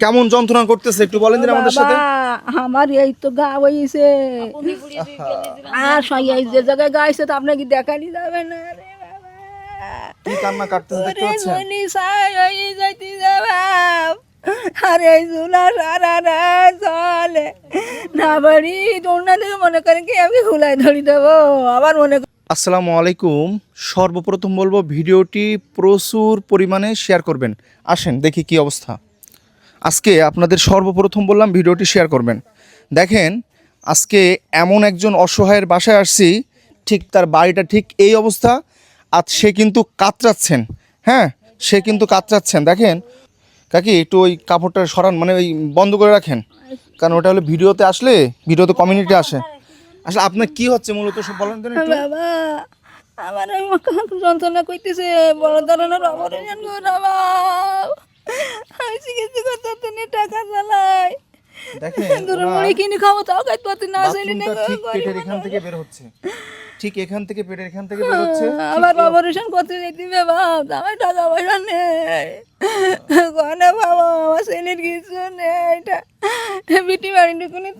কেমন যন্ত্রণা করতেছে? একটু বলেন দিন আমাদের সাথে। আমার এই তো গা হইছে। আর সই- এই যে জায়গায় গাইছে তো আপনাকে দেখানি যাবে না রে বাবা? কি কান্না কাটতেছে দেখতে পাচ্ছেন? আরে জুলা সারা রাত চলে। না বাড়ি তোমরা মনে করেন কি আমি হুলাই ধরি দেবো। আবার মনে করেন আসসালামু আলাইকুম। সর্বপ্রথম বলব ভিডিওটি প্রচুর পরিমাণে শেয়ার করবেন। আসেন দেখি কি অবস্থা। আজকে আপনাদের সর্বপ্রথম বললাম ভিডিওটি শেয়ার করবেন। দেখেন, আজকে এমন একজন অসহায়ের বাসায় আসছি, ঠিক তার বাড়িটা ঠিক এই অবস্থা, আর সে কিন্তু কাতরাচ্ছেন। হ্যাঁ সে কিন্তু কাতরাচ্ছেন। দেখেন, কাকি, একটু ওই কাপড়টা সরান মানে ওই বন্ধ করে রাখেন। কারণ ওটা হলো ভিডিওতে আসলে, ভিডিওতে কমিউনিটি আসে। আসলে আপনার কি হচ্ছে মূলত, সব বলেন তো আমার যন্ত্রণা করতেছে বড় ধরনের অপারেশন বাবা। আমি পারছি টাকা চালাই কিনে খাব তাও খাইতে না ঠিক পেটের এখান থেকে বের হচ্ছে। ঠিক এখান থেকে পেটের এখান থেকে বের হচ্ছে আবার অপারেশন করতে যেতে বাপ আমার টাকা পয়সা নেই। কনে বাবা আমার ছেলের কিছু নেই বিটি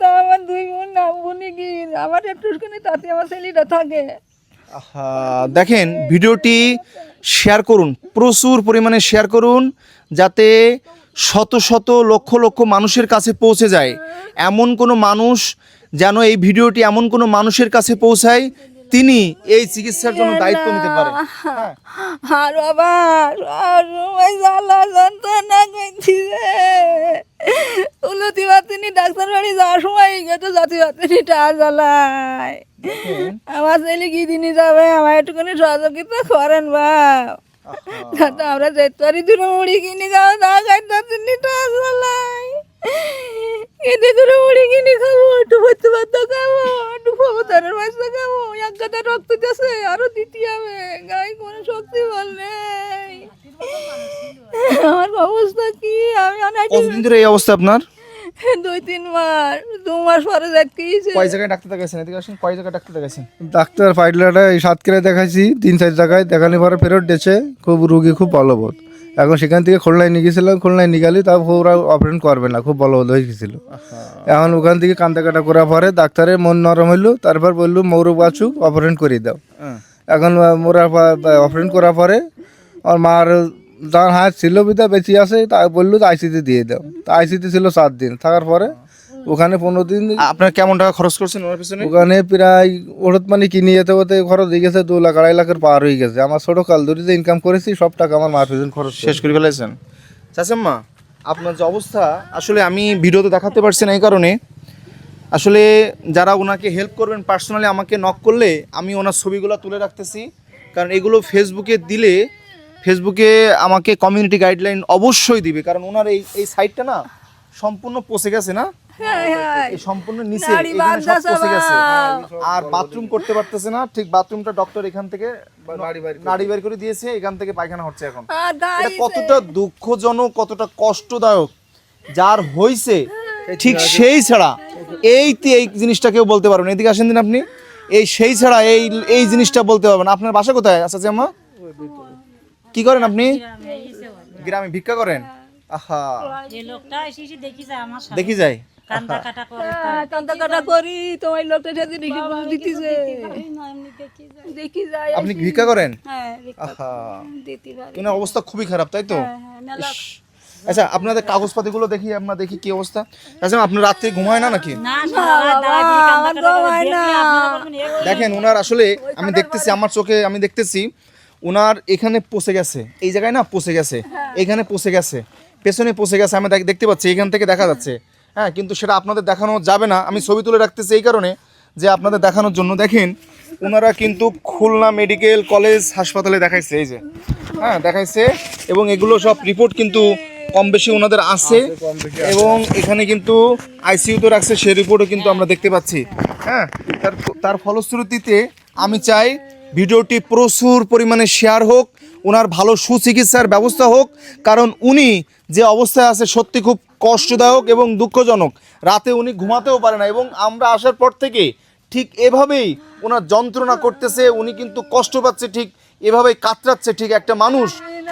তো আমার দুই বোন না বোনই কি আমার একটু তাতে আমার ছেলেটা থাকে। দেখেন ভিডিওটি শেয়ার করুন প্রচুর পরিমাণে শেয়ার করুন যাতে শত শত লক্ষ লক্ষ মানুষের কাছে পৌঁছে যায় এমন কোনো মানুষ যেন এই ভিডিওটি এমন কোনো মানুষের কাছে পৌঁছায় তিনি এই চিকিৎসার জন্য দায়িত্ব নিতে পারেন হ্যাঁ। আর বাবা আর পাচ্ছিনি ডাক্তার বাড়ি যাওয়ার সময় গেছে জাতি পাচ্ছিনি টাকা জ্বালায়। আমার ছেলে কি দিনই যাবে? আমার একটুখানি সহযোগিতা করেন বাপ। যাতে আমরা যেতে পারি দুটো মুড়ি কিনে খাব তা খাইতে পাচ্ছিনি টাকা জ্বালায়। এতে করে মুড়ি কিনে খাব একটু ভর্তি ভাত খাব একটু ক্ষমতার বাচ্চা খাব এক গাদা রক্ত দিতেছে আরও দিতে হবে। গায়ে কোনো শক্তি বল নেই। আমার অবস্থা কি? আমি অনেক কতদিন ধরে এই অবস্থা আপনার? দুই তিন মাস দু মাস পরে দেখতেইছে কয় জায়গায় ডাক্তার দেখাইছেন? এদিকে আসেন কয় জায়গায় ডাক্তার দেখাইছেন? ডাক্তার ফাইডলাটা এই সাতক্ষীরায় দেখাইছি তিন চার জায়গায়। দেখানোর পরে ফেরত দিয়েছে খুব রুগী খুব বলবৎ এখন সেখান থেকে খুলনায় নিয়ে গেছিলাম খুলনায় নিয়ে গেলে তাও ওরা অপারেশন করবে না খুব বলবৎ হয়ে গেছিল। এখন ওখান থেকে কান্দা কাটা করার পরে ডাক্তারের মন নরম হইল তারপর বলল মৌর বাছুক অপারেশন করিয়ে দাও। হ্যাঁ। এখন মোরা অপারেশন করার পরে আমার মার যার হাত ছিল বিদা বেঁচে আছে তা বলল আইসিতে দিয়ে দাও। তা আইসিতে ছিল সাত দিন থাকার পরে ওখানে পনেরো দিন আপনার কেমন টাকা খরচ করছেন ওনার পিছনে? ওখানে প্রায় ওষুধ পানি কিনে যেতে হতে খরচ হয়ে গেছে দু লাখ আড়াই লাখের পার হয়ে গেছে। আমার ছোট কাল ধরে যে ইনকাম করেছি সব টাকা আমার মার পিছন খরচ শেষ শেষ করে ফেলেছেন? চাচাম্মা আপনার যে অবস্থা আসলে আমি ভিডিওতে দেখাতে পারছি না এই কারণে। আসলে যারা ওনাকে হেল্প করবেন পার্সোনালি আমাকে নক করলে আমি ওনার ছবিগুলো তুলে রাখতেছি। কারণ এগুলো ফেসবুকে দিলে ফেসবুকে আমাকে কমিউনিটি গাইডলাইন অবশ্যই দিবে কারণ ওনার এই এই সাইটটা না সম্পূর্ণ পচে গেছে না? হ্যাঁ হ্যাঁ এই সম্পূর্ণ নিচে পচে গেছে। আর বাথরুম করতে পারতেছে না ঠিক বাথরুমটা ডক্টর এখান থেকে নাড়ি বের করে দিয়েছে। এখান থেকে পায়খানা হচ্ছে এখন। এটা কতটা দুঃখজনক কতটা কষ্টদায়ক যার হইছে ঠিক সেই ছাড়া এই তে- এই জিনিসটা কেউ বলতে পারবেন এদিকে আসেন দিন আপনি। এই সেই ছাড়া এই এই জিনিসটা বলতে পারবেন আপনার বাসা কোথায় আচ্ছা জামা কি করেন আপনি? গ্রামে ভিক্ষা করেন? আহা। যে লোকটা এসে এসে দেখি যায় আমার সাথে। দেখি যাই কান্দা কাটা করে হ্যাঁ, কান্দা কাটা করি তোমার লোকটা সাথে দেখি দিতেছে। দেখি যায়। আপনি কি ভিক্ষা করেন? হ্যাঁ অবস্থা খুবই খারাপ তাই তো? হ্যাঁ, ইস। আচ্ছা আপনাদের কাগজপাতিগুলো দেখি আমরা দেখি কি অবস্থা। আচ্ছা আপনার রাত্রে ঘুমায় না নাকি? দেখেন ওনার আসলে আমি দেখতেছি আমার চোখে আমি দেখতেছি ওনার এখানে পচে গেছে। এই জায়গায় না পচে গেছে। এখানে পচে গেছে। পেছনে পচে গেছে আমি দেখতে পাচ্ছি এখান থেকে দেখা যাচ্ছে। হ্যাঁ কিন্তু সেটা আপনাদের দেখানো যাবে না। আমি ছবি তুলে রাখতেছি এই কারণে যে আপনাদের দেখানোর জন্য। দেখেন ওনারা কিন্তু খুলনা মেডিকেল কলেজ হাসপাতালে দেখাইছে এই যে। হ্যাঁ দেখাইছে। এবং এগুলো সব রিপোর্ট কিন্তু কম বেশি ওনাদের আছে। এবং এখানে কিন্তু আইসিইউতে রাখছে সেই রিপোর্টও কিন্তু আমরা দেখতে পাচ্ছি। হ্যাঁ তার তার ফলশ্রুতিতে আমি চাই ভিডিওটি প্রচুর পরিমাণে শেয়ার হোক ওনার ভালো সুচিকিৎসার ব্যবস্থা হোক, কারণ উনি যে অবস্থায় আছে সত্যি খুব কষ্টদায়ক এবং দুঃখজনক। রাতে উনি ঘুমাতেও পারে না এবং আমরা আসার পর থেকে ঠিক এভাবেই ওনার যন্ত্রণা করতেছে, উনি কিন্তু কষ্ট পাচ্ছে, ঠিক এভাবেই কাতরাচ্ছে, ঠিক একটা মানুষ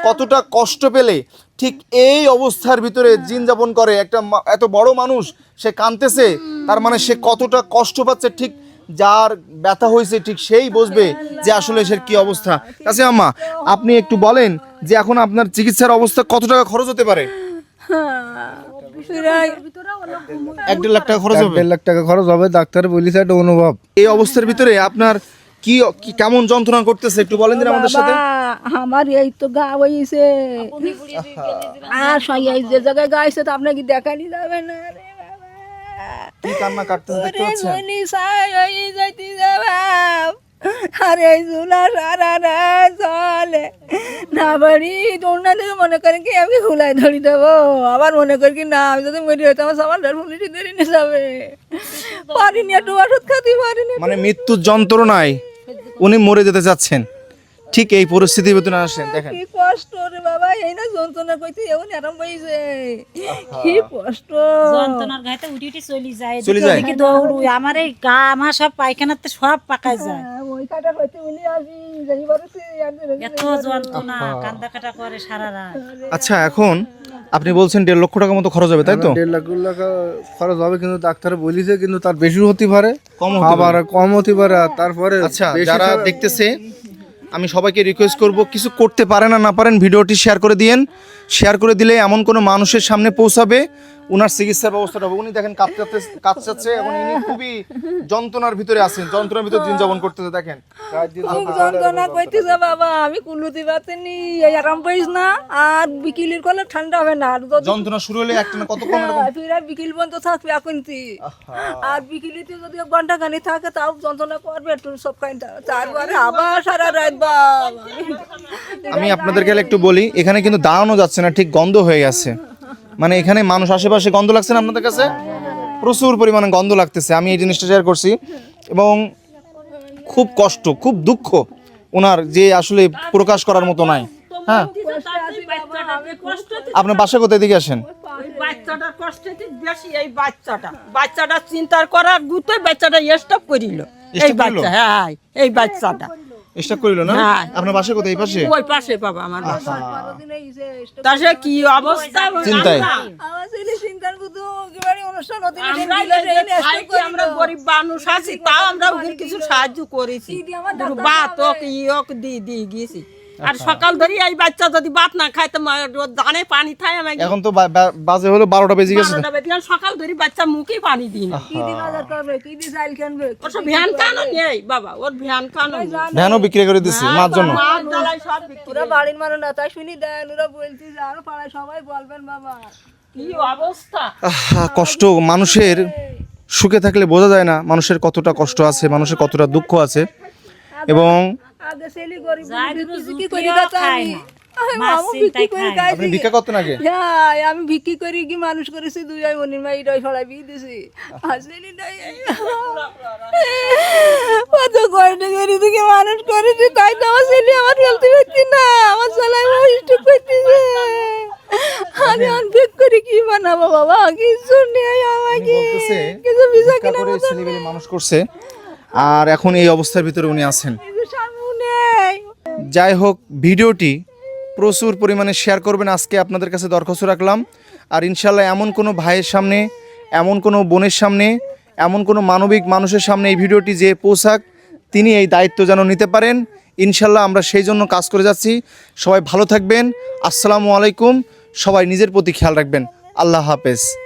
কতটা কষ্ট পেলে ঠিক এই অবস্থার ভিতরে দিন যাপন করে। একটা এত বড় মানুষ সে কাঁদতেছে, তার মানে সে কতটা কষ্ট পাচ্ছে, ঠিক যার ব্যথা হয়েছে ঠিক সেই বুঝবে যে আসলে সে কি অবস্থা। কাছে আম্মা আপনি একটু বলেন যে এখন আপনার চিকিৎসার অবস্থা কত টাকা খরচ হতে পারে? এক দেড় লাখ টাকা খরচ হবে? দেড় লাখ টাকা খরচ হবে ডাক্তার বলিছে একটা অনুভব। এই অবস্থার ভিতরে আপনার কি কেমন যন্ত্রণা করতেছে? একটু বলেন দিন আমাদের সাথে। আমার এই তো গা হয়েছে আর সই- যে জায়গায় গাইছে তো আপনাকে দেখানি যাবে না কি কান্না কাটতেছে দেখতে পাচ্ছেন? মনি সাই হয়ে যাইতে যাবা আরে জুলা সারা রাত চলে। না বাড়ি তোমরা থেকে মনে করেন কি আমি হুলাই ধরি দেবো। আবার মনে করি কি না আমি যদি মরি হইতো আমার সামান পুলিশে ধরে নিয়ে যাবে। পারিনি একটু ওষুধ খাতে পারিনি। মানে মৃত্যুর যন্ত্রণায় উনি মরে যেতে যাচ্ছেন ঠিক এই পরিস্থিতির ভিতরে আসেন দেখেন। কি কষ্ট রে বাবা এই না যন্ত্রণা কইতে এমন আরাম পাইছে কি কষ্ট। যন্ত্রণার গাইতে উঠি উঠি চলি যায় চলে যায়? এদিকে দৌড়ু আমার এই গা আমার সব পায়খানাতে সব পাকায় যায়। হ্যাঁ, ওই কাটা কইতে বলি আসি যাই পারছি এত যন্ত্রণা কান্দা কাটা করে সারা রাত। আচ্ছা এখন আপনি বলছেন দেড় লক্ষ টাকা মতো খরচ হবে তাই তো? দেড় লাখ লাখ খরচ হবে কিন্তু ডাক্তার বলিছে কিন্তু তার বেশি হতে পারে কম হতে আবার কম হতে পারে আর তারপরে আচ্ছা যারা দেখতেছে আমি সবাইকে রিকোয়েস্ট করব, কিছু করতে পারেন না না পারেন, ভিডিওটি শেয়ার করে দিয়েন। শেয়ার করে দিলে এমন কোনো মানুষের সামনে পৌঁছাবে উনার চিকিৎসার ব্যবস্থাটা হবে। উনি দেখেন কাঁপতে কাঁপচাচ্ছে এবং ইনি খুবই যন্ত্রণার ভিতরে আছেন। যন্ত্রণার ভিতরে দিন যাপন করতেছে দেখেন। খুব যন্ত্রণা কইতেছে বাবা আমি কুলুতে এই আরাম পাইস না আর বিকিলির করলে ঠান্ডা হবে না। আর যন্ত্রণা শুরু হলে একটা না কতক্ষণ এরকম? ফিরে বিকিল পর্যন্ত থাকবে এখনতি। আর বিকিলিতে যদি এক ঘণ্টা খানি থাকে তাও যন্ত্রণা করবে একটু সব খাইটা তারপরে আবার সারা রাত বাবা। আমি আপনাদেরকে একটু বলি এখানে কিন্তু দাঁড়ানো যাচ্ছে না ঠিক গন্ধ হয়ে গেছে। মানে এখানে মানুষ আশেপাশে গন্ধ লাগছে না আপনাদের কাছে? প্রচুর পরিমাণে গন্ধ লাগতেছে আমি এই জিনিসটা শেয়ার করছি। এবং খুব কষ্ট খুব দুঃখ ওনার যে আসলে প্রকাশ করার মতো নাই। হ্যাঁ? আপনার বাসা কোথায় দিকে আসেন? বাচ্চাটার কষ্টটি বেশি? এই বাচ্চাটা। বাচ্চাটা চিন্তার করার গুতে বাচ্চাটা স্টপ করিল। এই? বাচ্চা হ্যাঁ এই বাচ্চাটা। করিল না। আপনার বাসা কোথায়? পাশে? ওই পাশে বাবা আমার বাসা। তার সে কি অবস্থা? চিন্তায়। আমরা- গরিব মানুষ আছি তাও আমরা ওদের কিছু সাহায্য করেছি। বা তো ইয়ক দি দি গিয়েছি। আর সকাল ধরে এই বাচ্চা যদি ভাত না খায় তো দানে পানি খায় আমাকে। এখন তো বাজে হলো বারোটা বেজে গেছে সকাল ধরে বাচ্চা মুখে পানি দিই। না কি দি করবে কি দি চাল কিনবে? ওর সব ভ্যান কানো নেই বাবা ওর ভ্যান কানো নেই। ভ্যানও বিক্রি করে দিচ্ছি মার জন্য। ওরা বাড়ির মানুষ না তাই শুনি দেন ওরা বলছি যে আরও পাড়ায় সবাই বলবেন বাবা। কি অবস্থা? আহা, কষ্ট। মানুষের সুখে থাকলে বোঝা যায় না মানুষের কতটা কষ্ট আছে মানুষের কতটা দুঃখ আছে। এবং আগে গরিব কি করি আমি বিক্রি করে খায়। আপনি খাইছি ভিক্ষা করতেন আগে হ্যাঁ আমি বিক্রি করি কি মানুষ করেছি দুই আই মনির মাই ডই ফলাই বিয়ে দিছি। আসেনি কত কষ্ট করি থেকে মানুষ করেছি তাই তো আমার ছেলে আমার চলতে পারছি না আমার ছেলে বয়স্ট করতেছে আমি করে কি বানাবো বাবা? কিছু নেই আমাকে। বলতেছে, কিছু ভিসা ভিক্ষা কিনা মানুষ করছে আর এখন এই অবস্থার ভিতরে উনি আছেন। যাই হোক, ভিডিওটি প্রচুর পরিমাণে শেয়ার করবেন। আজকে আপনাদের কাছে দরখাস্ত রাখলাম। আর ইনশাল্লাহ এমন কোনো ভাইয়ের সামনে, এমন কোনো বোনের সামনে, এমন কোনো মানবিক মানুষের সামনে এই ভিডিওটি যে পোশাক তিনি এই দায়িত্ব যেন নিতে পারেন। ইনশাল্লাহ আমরা সেই জন্য কাজ করে যাচ্ছি। সবাই ভালো থাকবেন। আসসালামু আলাইকুম। সবাই নিজের প্রতি খেয়াল রাখবেন। আল্লাহ হাফেজ।